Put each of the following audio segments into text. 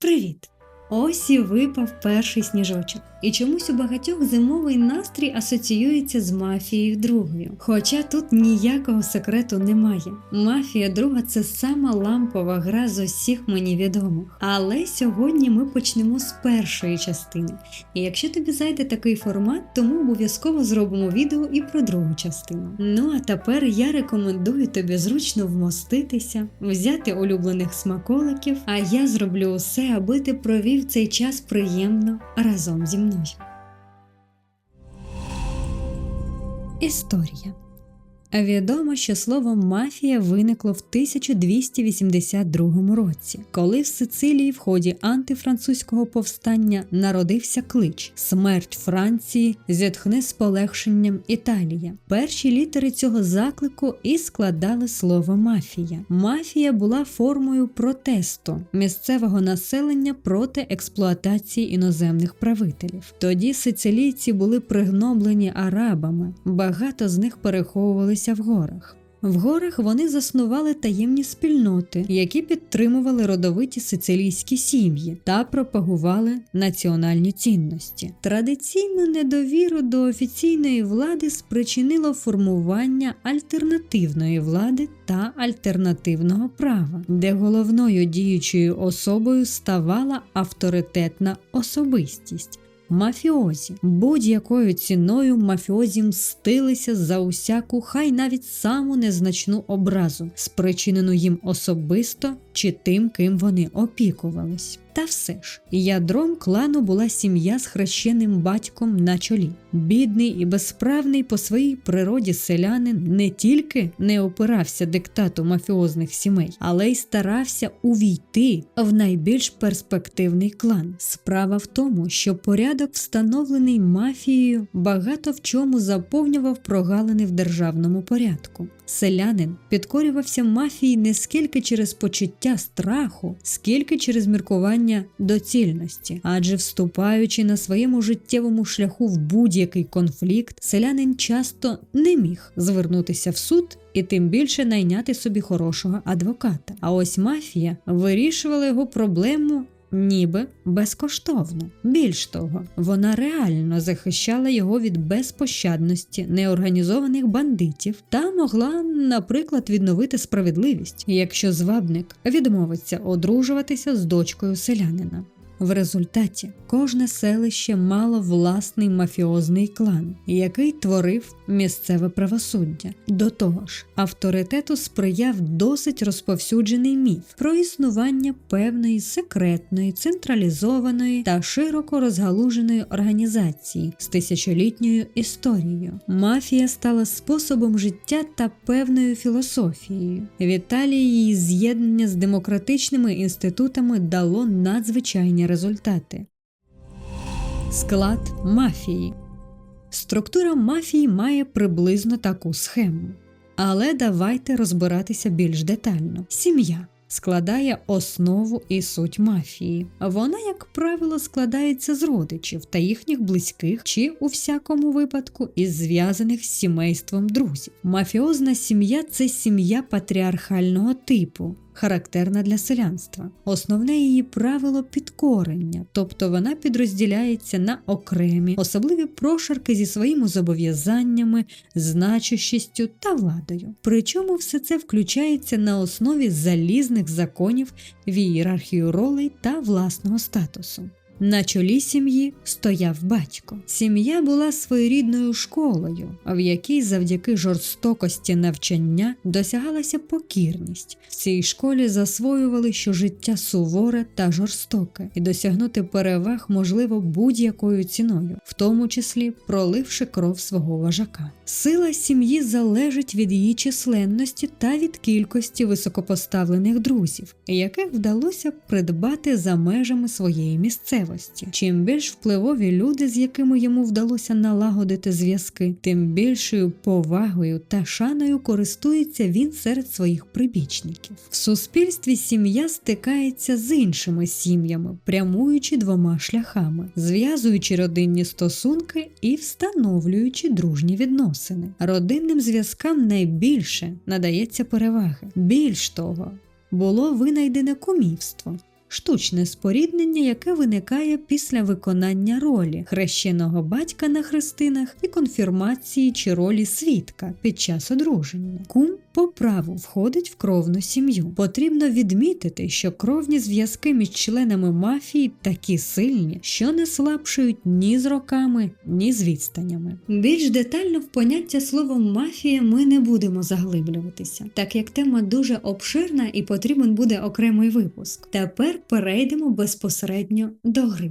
Привіт! Ось і випав перший сніжочок. І чомусь у багатьох зимовий настрій асоціюється з мафією другою. Хоча тут ніякого секрету немає. Мафія друга це сама лампова гра з усіх мені відомих. Але сьогодні ми почнемо з першої частини. І якщо тобі зайде такий формат, то ми обов'язково зробимо відео і про другу частину. Ну а тепер я рекомендую тобі зручно вмоститися, взяти улюблених смаколиків, а я зроблю усе, аби ти провів цей час приємно разом зі мною. Історія Відомо, що слово мафія виникло в 1282 році, коли в Сицилії в ході антифранцузького повстання народився клич Смерть Франції зітхне з полегшенням Італія. Перші літери цього заклику і складали слово мафія. Мафія була формою протесту місцевого населення проти експлуатації іноземних правителів. Тоді сицилійці були пригноблені арабами, багато з них переховувалися в горах. В горах вони заснували таємні спільноти, які підтримували родовиті сицилійські сім'ї та пропагували національні цінності. Традиційну недовіру до офіційної влади спричинило формування альтернативної влади та альтернативного права, де головною діючою особою ставала авторитетна особистість. Мафіозі будь-якою ціною мафіозі мстилися за усяку, хай навіть саму незначну образу, спричинену їм особисто чи тим, ким вони опікувались. Та все ж, ядром клану була сім'я з хрещеним батьком на чолі. Бідний і безправний по своїй природі селянин не тільки не опирався диктату мафіозних сімей, але й старався увійти в найбільш перспективний клан. Справа в тому, що порядок, встановлений мафією, багато в чому заповнював прогалини в державному порядку. Селянин підкорювався мафії не скільки через почуття страху, скільки через міркування доцільності, адже вступаючи на своєму життєвому шляху в будь-який конфлікт, селянин часто не міг звернутися в суд. І тим більше найняти собі хорошого адвоката. А ось мафія вирішувала його проблему ніби безкоштовно. Більш того, вона реально захищала його від безпощадності неорганізованих бандитів та могла, наприклад, відновити справедливість, якщо звабник відмовиться одружуватися з дочкою селянина. В результаті кожне селище мало власний мафіозний клан, який творив місцеве правосуддя. До того ж, авторитету сприяв досить розповсюджений міф про існування певної секретної, централізованої та широко розгалуженої організації з тисячолітньою історією. Мафія стала способом життя та певною філософією. В Італії її з'єднання з демократичними інститутами дало надзвичайні результати. Склад мафії. Структура мафії має приблизно таку схему. Але давайте розбиратися більш детально. Сім'я складає основу і суть мафії. Вона, як правило, складається з родичів та їхніх близьких, чи у всякому випадку із зв'язаних з сімейством друзів. Мафіозна сім'я це сім'я патріархального типу. Характерна для селянства. Основне її правило підкорення, тобто вона підрозділяється на окремі, особливі прошарки зі своїми зобов'язаннями, значущістю та владою. Причому все це включається на основі залізних законів в ієрархію ролей та власного статусу. На чолі сім'ї стояв батько. Сім'я була своєрідною школою, в якій завдяки жорстокості навчання досягалася покірність. В цій школі засвоювали, що життя суворе та жорстоке, і досягнути переваг можливо будь-якою ціною, в тому числі проливши кров свого вожака. Сила сім'ї залежить від її численності та від кількості високопоставлених друзів, яких вдалося придбати за межами своєї місцевості. Чим більш впливові люди, з якими йому вдалося налагодити зв'язки, тим більшою повагою та шаною користується він серед своїх прибічників. В суспільстві сім'я стикається з іншими сім'ями, прямуючи двома шляхами, зв'язуючи родинні стосунки і встановлюючи дружні відносини. Родинним зв'язкам найбільше надається переваги. Більш того, було винайдене кумівство. Штучне споріднення, яке виникає після виконання ролі хрещеного батька на хрестинах і конфірмації чи ролі свідка під час одруження. Кум по праву входить в кровну сім'ю. Потрібно відмітити, що кровні зв'язки між членами мафії такі сильні, що не слабшують ні з роками, ні з відстанями. Більш детально в поняття словом мафія ми не будемо заглиблюватися, так як тема дуже обширна і потрібен буде окремий випуск. Тепер перейдемо безпосередньо до гри.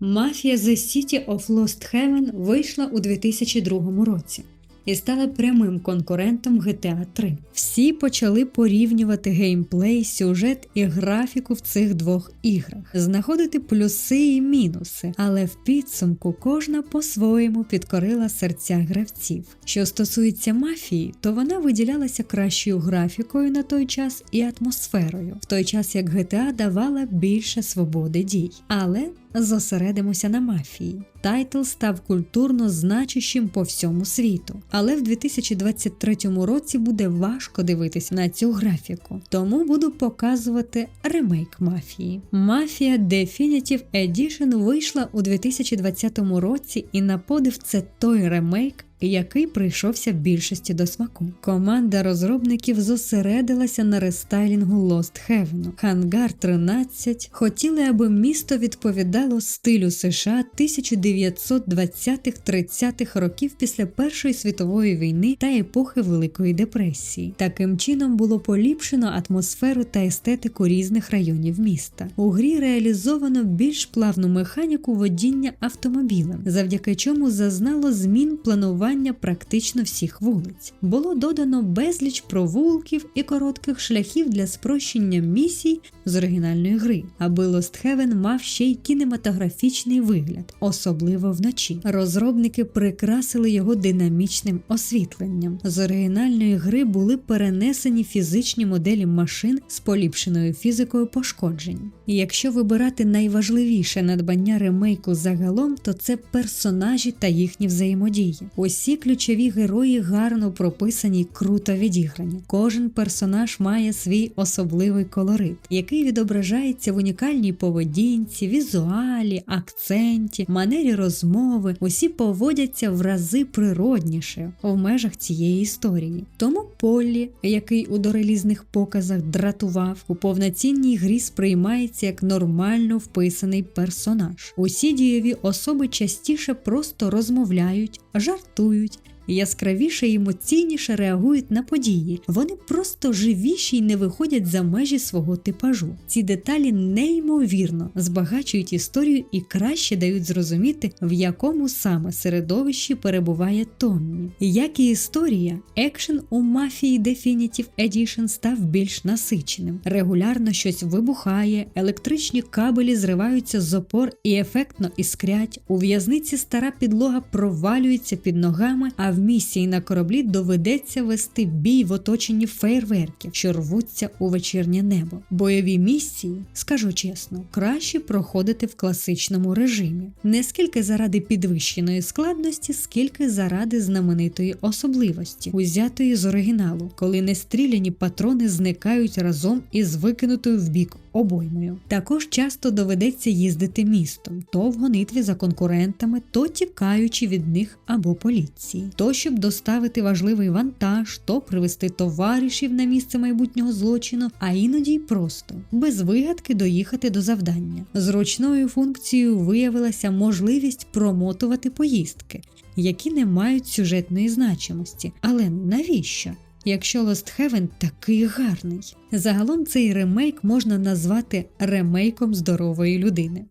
Мафія The City of Lost Heaven вийшла у 2002 році і стала прямим конкурентом GTA 3. Всі почали порівнювати геймплей, сюжет і графіку в цих двох іграх, знаходити плюси і мінуси, але в підсумку кожна по-своєму підкорила серця гравців. Що стосується мафії, то вона виділялася кращою графікою на той час і атмосферою, в той час як GTA давала більше свободи дій. Але зосередимося на мафії. Тайтл став культурно значущим по всьому світу, але в 2023 році буде важко дивитися на цю графіку, тому буду показувати ремейк мафії. Мафія Definitive Edition вийшла у 2020 році, і на подив це той ремейк, який прийшовся в більшості до смаку. Команда розробників зосередилася на рестайлінгу Lost Heaven. Хангар 13 хотіли, аби місто відповідало стилю США 1920-30-х років після Першої світової війни та епохи Великої депресії. Таким чином було поліпшено атмосферу та естетику різних районів міста. У грі реалізовано більш плавну механіку водіння автомобілем, завдяки чому зазнало змін планування планування практично всіх вулиць. Було додано безліч провулків і коротких шляхів для спрощення місій з оригінальної гри, аби Lost Heaven мав ще й кінематографічний вигляд, особливо вночі. Розробники прикрасили його динамічним освітленням. З оригінальної гри були перенесені фізичні моделі машин з поліпшеною фізикою пошкоджень. І якщо вибирати найважливіше надбання ремейку загалом, то це персонажі та їхні взаємодії. Усі ключові герої гарно прописані круто відіграні. Кожен персонаж має свій особливий колорит, який відображається в унікальній поведінці, візуалі, акценті, манері розмови. Усі поводяться в рази природніше в межах цієї історії. Тому Поллі, який у дорелізних показах дратував, у повноцінній грі сприймається як нормально вписаний персонаж. Усі дієві особи частіше просто розмовляють, жартують годують, Яскравіше і емоційніше реагують на події. Вони просто живіші й не виходять за межі свого типажу. Ці деталі неймовірно збагачують історію і краще дають зрозуміти, в якому саме середовищі перебуває Томмі. Як і історія, екшен у мафії Definitive Edition став більш насиченим. Регулярно щось вибухає, електричні кабелі зриваються з опор і ефектно іскрять. У в'язниці стара підлога провалюється під ногами. а в місії на кораблі доведеться вести бій в оточенні фейерверків, що рвуться у вечірнє небо. Бойові місії, скажу чесно, краще проходити в класичному режимі, не скільки заради підвищеної складності, скільки заради знаменитої особливості, узятої з оригіналу, коли нестріляні патрони зникають разом із викинутою в бік обоймою. Також часто доведеться їздити містом, то в гонитві за конкурентами, то тікаючи від них або поліції, то щоб доставити важливий вантаж, то привезти товаришів на місце майбутнього злочину, а іноді й просто без вигадки доїхати до завдання. Зручною функцією виявилася можливість промотувати поїздки, які не мають сюжетної значимості. Але навіщо? Якщо Heaven такий гарний. Загалом цей ремейк можна назвати ремейком здорової людини.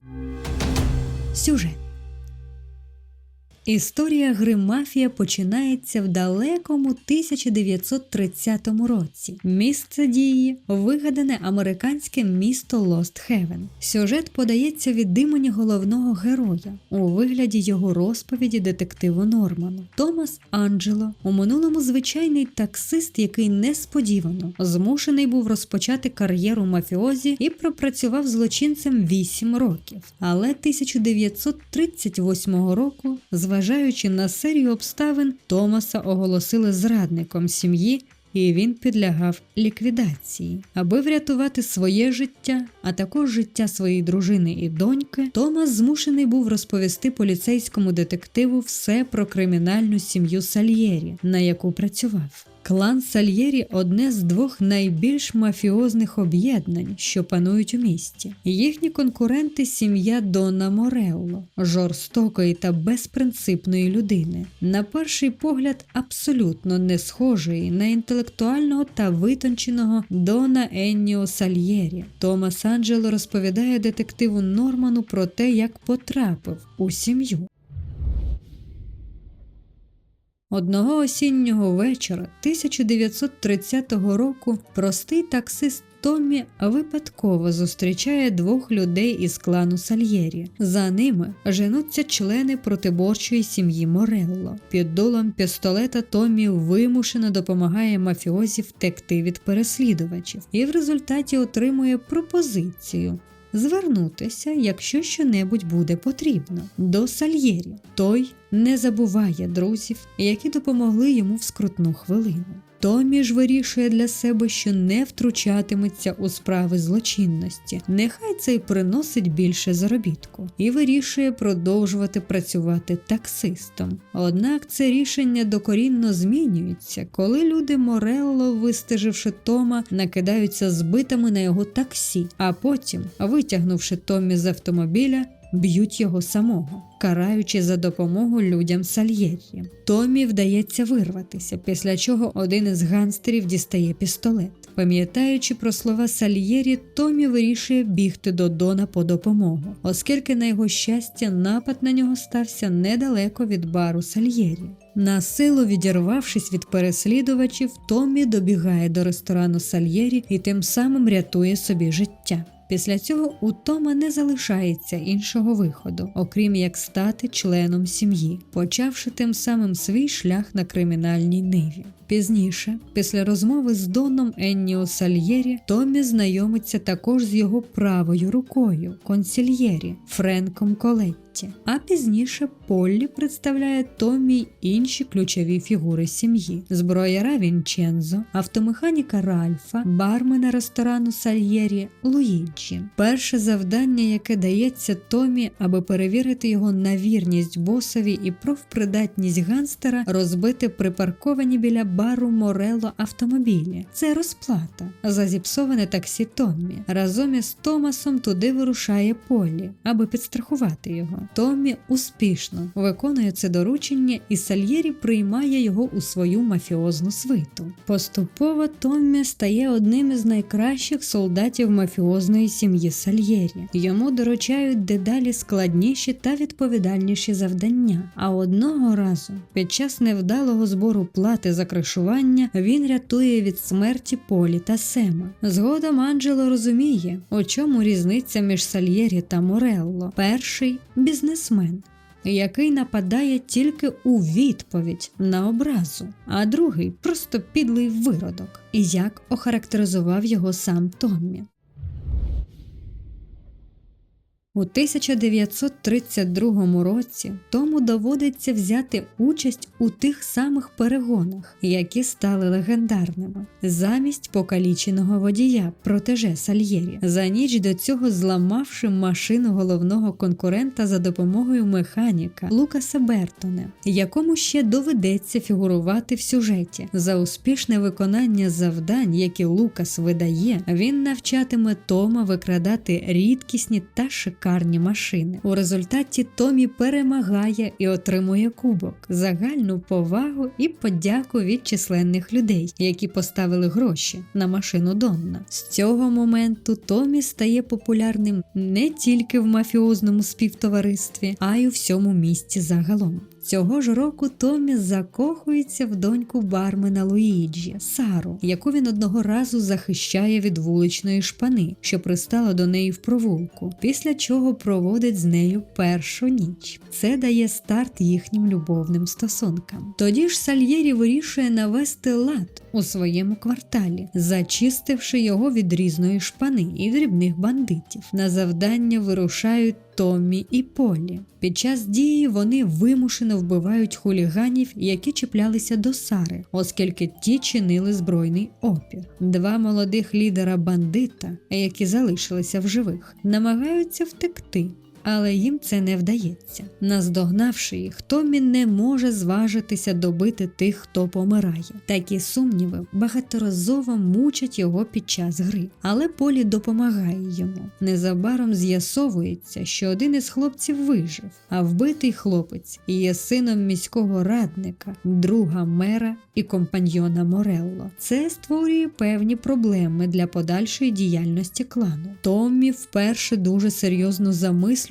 Сюжет Історія гри Мафія починається в далекому 1930 році. Місце дії вигадане американське місто Лост Хевен. Сюжет подається від імені головного героя у вигляді його розповіді детективу Норману. Томас Анджело у минулому звичайний таксист, який несподівано змушений був розпочати кар'єру мафіозі і пропрацював злочинцем 8 років. Але 1938 року зважаючи на серію обставин, Томаса оголосили зрадником сім'ї і він підлягав ліквідації. Аби врятувати своє життя, а також життя своєї дружини і доньки, Томас змушений був розповісти поліцейському детективу все про кримінальну сім'ю Сальєрі, на яку працював. Клан Сальєрі одне з двох найбільш мафіозних об'єднань, що панують у місті. Їхні конкуренти сім'я Дона Мореуло, жорстокої та безпринципної людини. На перший погляд, абсолютно не схожої на інтелектуального та витонченого Дона Енніо Сальєрі. Томас Анджело розповідає детективу Норману про те, як потрапив у сім'ю. Одного осіннього вечора 1930 року простий таксист Томмі випадково зустрічає двох людей із клану Сальєрі. За ними женуться члени протиборчої сім'ї Морелло. Під дулом пістолета Томмі вимушено допомагає мафіозі втекти від переслідувачів і в результаті отримує пропозицію звернутися, якщо щонебудь буде потрібно, до Сальєрі. Той не забуває друзів, які допомогли йому в скрутну хвилину. Томі ж вирішує для себе, що не втручатиметься у справи злочинності, нехай це й приносить більше заробітку, і вирішує продовжувати працювати таксистом. Однак це рішення докорінно змінюється, коли люди Морелло, вистеживши Тома, накидаються збитими на його таксі, а потім, витягнувши Томі з автомобіля, б'ють його самого, караючи за допомогу людям Сальєрі. Томі вдається вирватися, після чого один із ганстерів дістає пістолет. Пам'ятаючи про слова Сальєрі, Томі вирішує бігти до Дона по допомогу, оскільки, на його щастя, напад на нього стався недалеко від бару Сальєрі. На силу відірвавшись від переслідувачів, Томі добігає до ресторану Сальєрі і тим самим рятує собі життя. Після цього у Тома не залишається іншого виходу, окрім як стати членом сім'ї, почавши тим самим свій шлях на кримінальній ниві. Пізніше, після розмови з Доном Енніо Сальєрі, Томі знайомиться також з його правою рукою, консільєрі Френком Колетті. А пізніше Поллі представляє Томі інші ключові фігури сім'ї: зброяра Вінчензо, автомеханіка Ральфа, бармена ресторану Сальєрі Луїджі. Перше завдання, яке дається Томі, аби перевірити його на вірність босові і профпридатність ганстера, розбити припарковані біля бару Морело автомобілі. Це розплата за зіпсоване таксі Томмі. Разом із Томасом туди вирушає Полі, аби підстрахувати його. Томмі успішно виконує це доручення, і Сальєрі приймає його у свою мафіозну свиту. Поступово Томмі стає одним із найкращих солдатів мафіозної сім'ї Сальєрі. Йому доручають дедалі складніші та відповідальніші завдання. А одного разу, під час невдалого збору плати за кришування, він рятує від смерті Полі та Сема. Згодом Анджело розуміє, у чому різниця між Сальєрі та Морелло. Перший бізнесмен. Який нападає тільки у відповідь на образу, а другий просто підлий виродок, як охарактеризував його сам Томмі. У 1932 році тому доводиться взяти участь у тих самих перегонах, які стали легендарними, замість покаліченого водія протеже Сальєрі, за ніч до цього зламавши машину головного конкурента за допомогою механіка Лукаса Бертоне, якому ще доведеться фігурувати в сюжеті. За успішне виконання завдань, які Лукас видає, він навчатиме Тома викрадати рідкісні та шикарні шикарні машини. У результаті Томі перемагає і отримує кубок, загальну повагу і подяку від численних людей, які поставили гроші на машину Донна. З цього моменту Томі стає популярним не тільки в мафіозному співтоваристві, а й у всьому місті загалом. Цього ж року Томі закохується в доньку бармена Луїджі Сару, яку він одного разу захищає від вуличної шпани, що пристала до неї в провулку, після чого проводить з нею першу ніч. Це дає старт їхнім любовним стосункам. Тоді ж Сальєрі вирішує навести лад у своєму кварталі, зачистивши його від різної шпани і дрібних бандитів. На завдання вирушають Томмі і Полі. Під час дії вони вимушено вбивають хуліганів, які чіплялися до Сари, оскільки ті чинили збройний опір. Два молодих лідера бандита, які залишилися в живих, намагаються втекти. Але їм це не вдається. Наздогнавши їх, Томі не може зважитися добити тих, хто помирає. Такі сумніви багаторазово мучать його під час гри, але Полі допомагає йому. Незабаром з'ясовується, що один із хлопців вижив, а вбитий хлопець є сином міського радника, друга мера і компаньйона Морелло. Це створює певні проблеми для подальшої діяльності клану. Томмі вперше дуже серйозно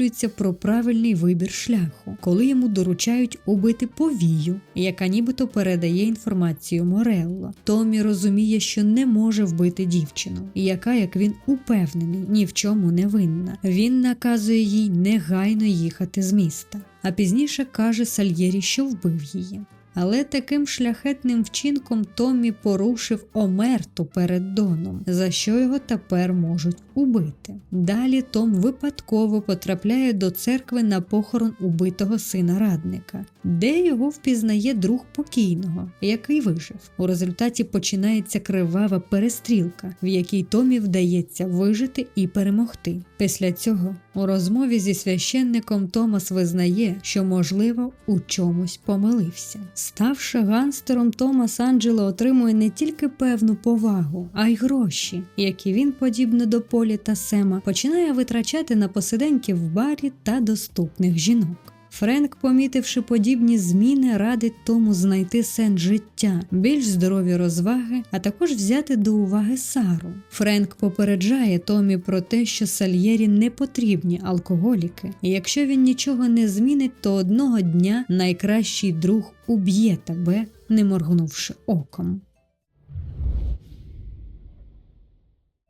замислюється про правильний вибір шляху, коли йому доручають убити повію, яка нібито передає інформацію Морелло. Томі розуміє, що не може вбити дівчину, яка, як він упевнений, ні в чому не винна. Він наказує їй негайно їхати з міста. А пізніше каже Сальєрі, що вбив її. Але таким шляхетним вчинком Томмі порушив омерту перед Доном, за що його тепер можуть убити. Далі Том випадково потрапляє до церкви на похорон убитого сина радника, де його впізнає друг покійного, який вижив. У результаті починається кривава перестрілка, в якій Томі вдається вижити і перемогти. Після цього у розмові зі священником Томас визнає, що, можливо, у чомусь помилився. Ставши ганстером, Томас Анджело отримує не тільки певну повагу, а й гроші, які він, подібно до Полі та Сема, починає витрачати на посиденьки в барі та доступних жінок. Френк, помітивши подібні зміни, радить тому знайти сенс життя, більш здорові розваги, а також взяти до уваги Сару. Френк попереджає Томі про те, що Сальєрі не потрібні алкоголіки, і якщо він нічого не змінить, то одного дня найкращий друг уб'є тебе, не моргнувши оком.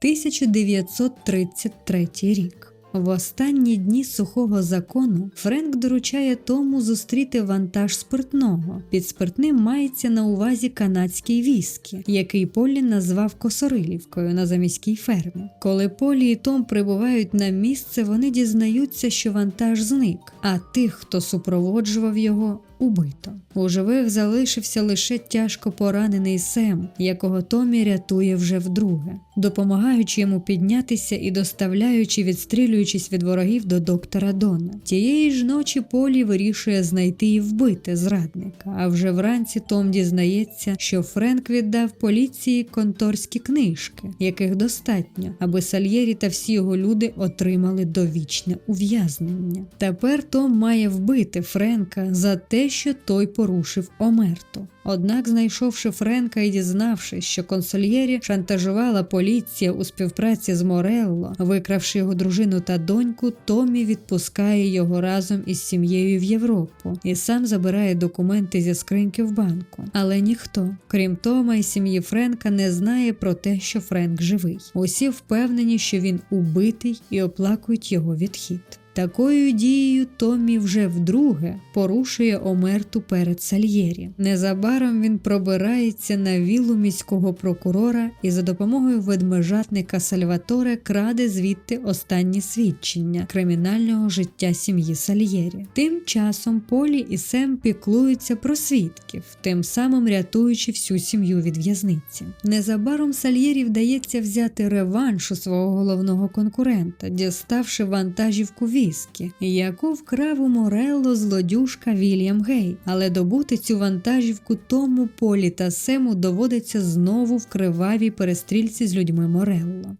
1933 рік. В останні дні сухого закону Френк доручає тому зустріти вантаж спиртного. Під спиртним мається на увазі канадський віскі, який Полі назвав Косорилівкою на заміській фермі. Коли Полі і Том прибувають на місце, вони дізнаються, що вантаж зник, а тих, хто супроводжував його, убито. У живих залишився лише тяжко поранений Сем, якого Томі рятує вже вдруге, допомагаючи йому піднятися і доставляючи, відстрілюючись від ворогів до доктора Дона. Тієї ж ночі Полі вирішує знайти і вбити зрадника. А вже вранці Том дізнається, що Френк віддав поліції конторські книжки, яких достатньо, аби Сальєрі та всі його люди отримали довічне ув'язнення. Тепер Том має вбити Френка за те, що той порушив омерту. Однак, знайшовши Френка і дізнавшись, що консольєрі шантажувала поліція у співпраці з Морелло, викравши його дружину та доньку, Томі відпускає його разом із сім'єю в Європу і сам забирає документи зі скриньки в банку. Але ніхто, крім Тома і сім'ї Френка, не знає про те, що Френк живий. Усі впевнені, що він убитий і оплакують його відхід. Такою дією Томмі вже вдруге порушує омерту перед Сальєрі. Незабаром він пробирається на віллу міського прокурора і за допомогою ведмежатника Сальваторе краде звідти останні свідчення кримінального життя сім'ї Сальєрі. Тим часом Полі і Сем піклуються про свідків, тим самим рятуючи всю сім'ю від в'язниці. Незабаром Сальєрі вдається взяти реванш у свого головного конкурента, діставши вантажівку ві віскі, яку вкрав у Морелло злодюжка Вільям Гей, але добути цю вантажівку тому полі та сему доводиться знову в кривавій перестрільці з людьми Морелло.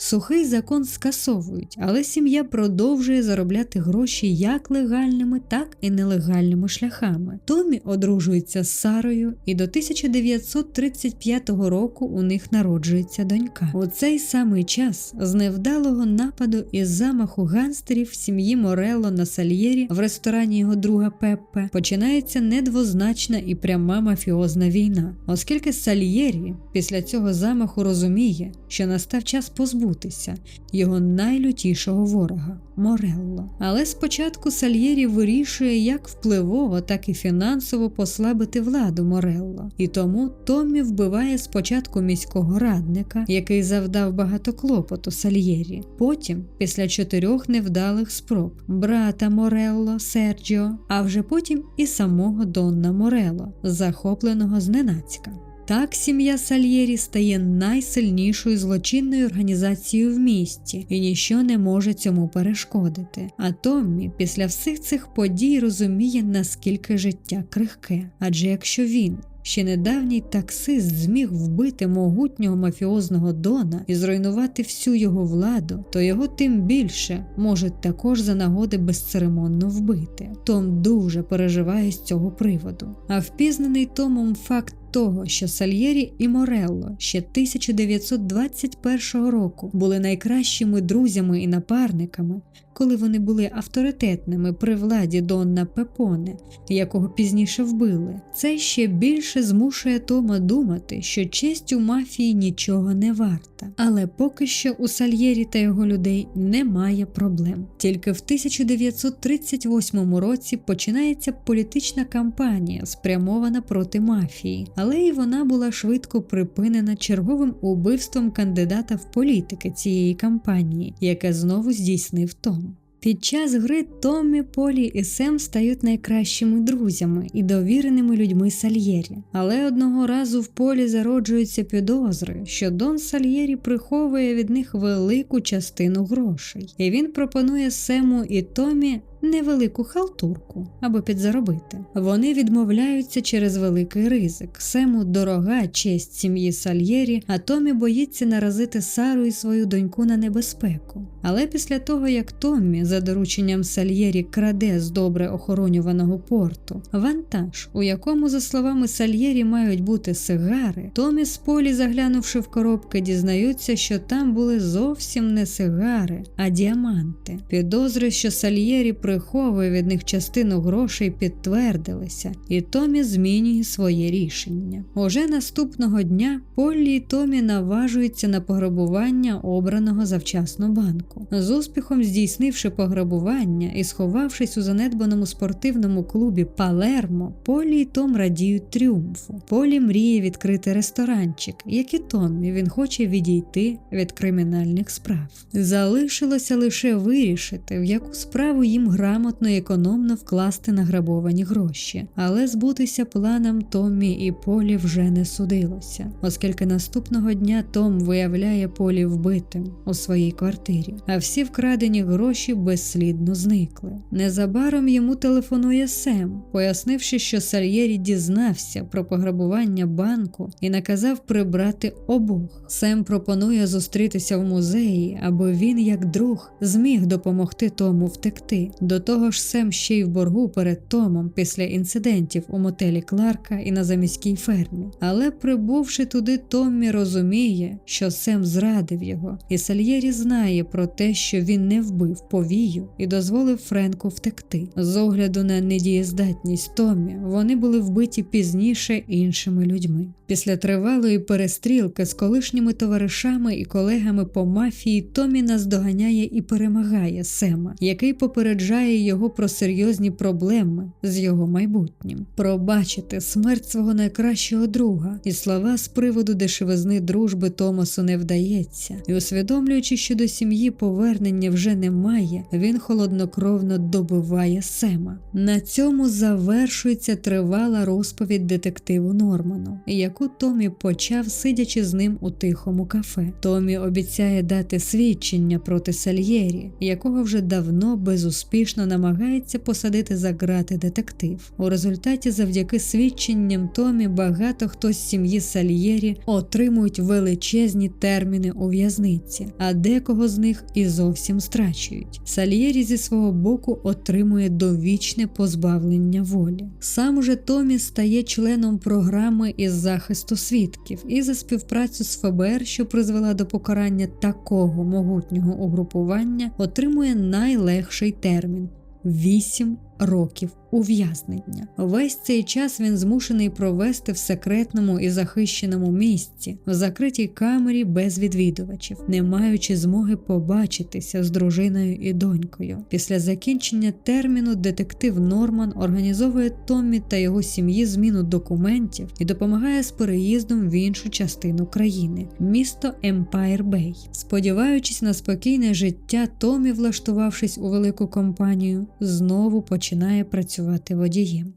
Сухий закон скасовують, але сім'я продовжує заробляти гроші як легальними, так і нелегальними шляхами. Томі одружується з Сарою, і до 1935 року у них народжується донька. У цей самий час з невдалого нападу і замаху ганстерів сім'ї Морелло на Сальєрі в ресторані його друга Пеппе починається недвозначна і пряма мафіозна війна, оскільки Сальєрі після цього замаху розуміє, що настав час позбутися позбутися його найлютішого ворога Морелло. Але спочатку Сальєрі вирішує як впливово, так і фінансово послабити владу Морелло. І тому Томмі вбиває спочатку міського радника, який завдав багато клопоту Сальєрі. Потім, після чотирьох невдалих спроб, брата Морелло Серджіо, а вже потім і самого Донна Морелло, захопленого зненацька. Так сім'я Сальєрі стає найсильнішою злочинною організацією в місті, і ніщо не може цьому перешкодити. А Томмі після всіх цих подій розуміє, наскільки життя крихке. Адже якщо він. Ще недавній таксист зміг вбити могутнього мафіозного Дона і зруйнувати всю його владу, то його тим більше можуть також за нагоди безцеремонно вбити. Том дуже переживає з цього приводу. А впізнаний Томом факт того, що Сальєрі і Морелло ще 1921 року були найкращими друзями і напарниками, коли вони були авторитетними при владі Донна Пепоне, якого пізніше вбили. Це ще більше змушує Тома думати, що честь у мафії нічого не варта. Але поки що у Сальєрі та його людей немає проблем. Тільки в 1938 році починається політична кампанія, спрямована проти мафії, але і вона була швидко припинена черговим убивством кандидата в політики цієї кампанії, яке знову здійснив Том. Під час гри Томмі, Полі і Сем стають найкращими друзями і довіреними людьми Сальєрі. Але одного разу в полі зароджуються підозри, що Дон Сальєрі приховує від них велику частину грошей, і він пропонує Сему і Томі невелику халтурку, аби підзаробити. Вони відмовляються через великий ризик. Сему дорога честь сім'ї Сальєрі, а Томі боїться наразити Сару і свою доньку на небезпеку. Але після того, як Томмі за дорученням Сальєрі краде з добре охоронюваного порту вантаж, у якому, за словами Сальєрі, мають бути сигари, Томі з полі, заглянувши в коробки, дізнаються, що там були зовсім не сигари, а діаманти. Підозри, що Сальєрі приховує від них частину грошей, підтвердилися, і Томі змінює своє рішення. Уже наступного дня Поллі і Томі наважуються на пограбування обраного завчасно банку. З успіхом здійснивши пограбування і сховавшись у занедбаному спортивному клубі Палермо, Полі і Том радіють тріумфу. Полі мріє відкрити ресторанчик, як і Томмі, він хоче відійти від кримінальних справ. Залишилося лише вирішити, в яку справу їм грамотно і економно вкласти награбовані гроші, але збутися планам Томмі і Полі вже не судилося, оскільки наступного дня Том виявляє Полі вбитим у своїй квартирі, а всі вкрадені гроші безслідно зникли. Незабаром йому телефонує Сем, пояснивши, що Сальєрі дізнався про пограбування банку і наказав прибрати обох. Сем пропонує зустрітися в музеї, аби він, як друг, зміг допомогти Тому втекти. До того ж, Сем ще й в боргу перед Томом після інцидентів у мотелі Кларка і на заміській фермі. Але прибувши туди, Томмі розуміє, що Сем зрадив його, і Сальєрі знає про те, що він не вбив повію і дозволив Френку втекти. З огляду на недієздатність Томмі, вони були вбиті пізніше іншими людьми. Після тривалої перестрілки з колишніми товаришами і колегами по мафії Томі наздоганяє і перемагає Сема, який попереджає його про серйозні проблеми з його майбутнім, пробачити смерть свого найкращого друга, і слова з приводу дешевизни дружби Томасу не вдається, і усвідомлюючи, що до сім'ї повернення вже немає, він холоднокровно добиває Сема. На цьому завершується тривала розповідь детективу Норману, яку Томі почав, сидячи з ним у тихому кафе. Томі обіцяє дати свідчення проти Сальєрі, якого вже давно безуспішно намагається посадити за грати детектив. У результаті, завдяки свідченням Томі, багато хто з сім'ї Сальєрі отримують величезні терміни у в'язниці, а декого з них і зовсім страчують. Сальєрі зі свого боку отримує довічне позбавлення волі. Сам уже Томі стає членом програми із захисту свідків і за співпрацю з ФБР, що призвела до покарання такого могутнього угрупування, отримує найлегший термін 8 років ув'язнення. Весь цей час він змушений провести в секретному і захищеному місці, в закритій камері без відвідувачів, не маючи змоги побачитися з дружиною і донькою. Після закінчення терміну детектив Норман організовує Томмі та його сім'ї зміну документів і допомагає з переїздом в іншу частину країни місто Емпайр Бей. Сподіваючись на спокійне життя, Томі, влаштувавшись у велику компанію, знову починає працювати водієм.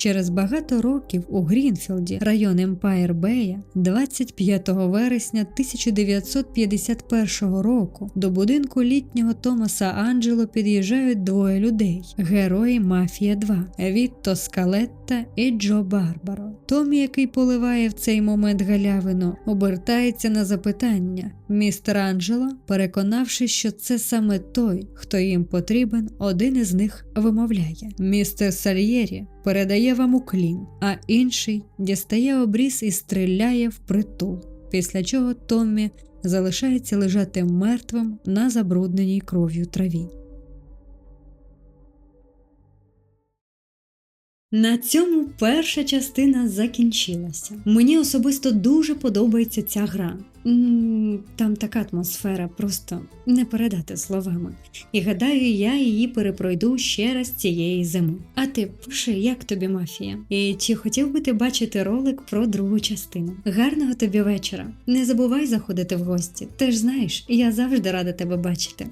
Через багато років у Грінфілді, район Емпайр Бея, 25 вересня 1951 року до будинку літнього Томаса Анджело під'їжджають двоє людей: герої Мафія 2 Вітто Скалетта і Джо Барбаро. Томі, який поливає в цей момент галявину, обертається на запитання. Містер Анджело, переконавшись, що це саме той, хто їм потрібен, один із них вимовляє: Містер Сальєрі передає вам уклін, а інший дістає обріз і стріляє в притул. Після чого Томмі залишається лежати мертвим на забрудненій кров'ю траві. На цьому перша частина закінчилася. Мені особисто дуже подобається ця гра. Там така атмосфера, просто не передати словами. І гадаю, я її перепройду ще раз цієї зими. А ти пиши, як тобі мафія? І чи хотів би ти бачити ролик про другу частину? Гарного тобі вечора! Не забувай заходити в гості. Ти ж знаєш, я завжди рада тебе бачити.